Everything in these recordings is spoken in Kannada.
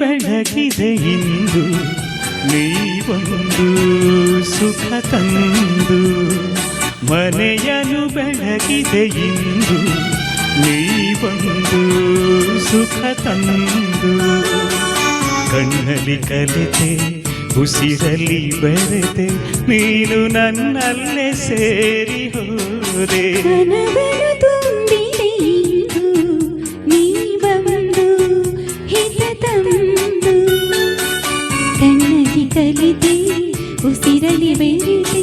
ಬೆಳಗಿದೆ ಇಂದು. ನೀವೊಂದು ಸುಖ ತಂದು ಮನೆಯನು ಬೆಳಗಿದೆ ಇಂದು. ನೀವೊಂದು ಸುಖ ತಂದು ಕಣ್ಣಲ್ಲಿ ಕಲಿತೆ, ಉಸಿರಲ್ಲಿ ಬೆಳೆದೆ ನೀನು ನನ್ನಲ್ಲೇ ಸೇರಿ ಹೋದೆ. ಉಸಿರಲಿ ಬೆರೆತೆ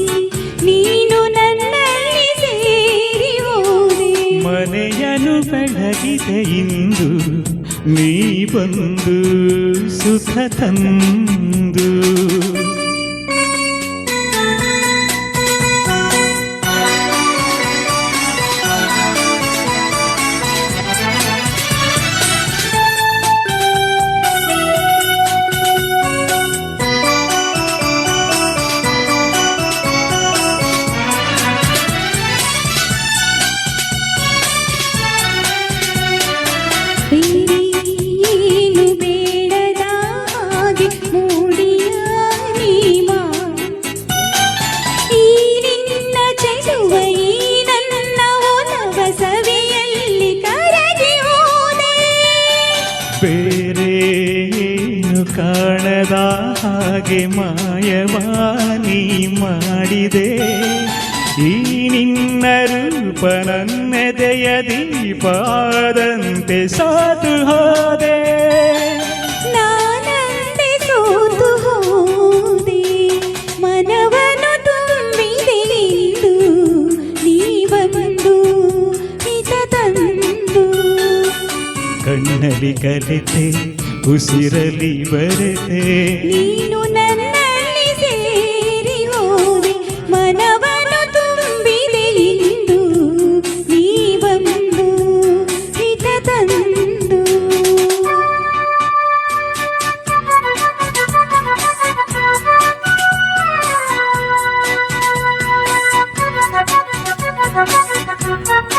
ನೀನು ನನ್ನಲ್ಲಿ ಸೇರಿ ಹೋದೆ. ಮನೆಯನು ಬೆಳಗಿದೆ ಇಂದು ನೀ ಬಂದು ಸುಖ ತಂದು. ಏನು ಕಾಣದ ಹಾಗೆ ಮಾಯವಾನಿ ಮಾಡಿದೆ. ಈ ನಿನ್ನ ರೂಪ ನನ್ನೆದೆಯ ದೀಪಾದಂತೆ ಸಾತು ಹೋದೆ ಕಣ್ಣಲ್ಲಿ ಕಲಿತೆ ಉಸಿರಲಿ ಬರೆತೆ ನೀನು ನನ್ನಲ್ಲಿ ಸೇರಿ ಹೋದೆ ಮನವನ್ನು ತುಂಬಿದೆ ಇಂದು ನೀ ಬಂದು ಹಿತ ತಂದು ಆಹಾ,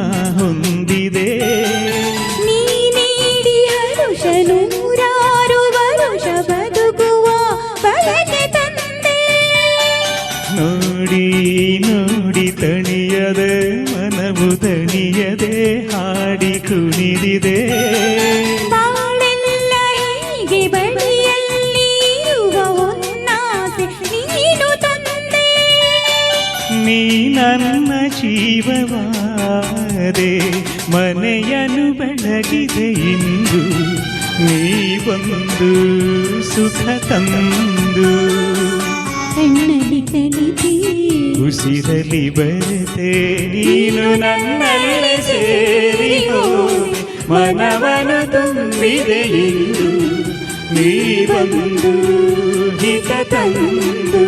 ತಣಿಯದೆ ಹಾಡಿ ಕುಣಿದಿದೆ. ನೀ ನನ್ನ ಜೀವವಾದೆ ಮನೆಯನ್ನು ಬೆಳಗಿದೆ ಇಂದು. ನೀ ಬಂದು ಸುಖ ತಂದು. ಕಣ್ಣಲ್ಲಿ ಕಲಿತೆ ಉಸಿರಲಿ ಬರತೆ ನೀನು ನನ್ನಲ್ಲೇ ಸೇರಿ ಹೋದೆ ಮನವನು ತುಂಬಿದೆ ಇಂದು ನೀ ಬಂದು ಹಿತ ತಂದು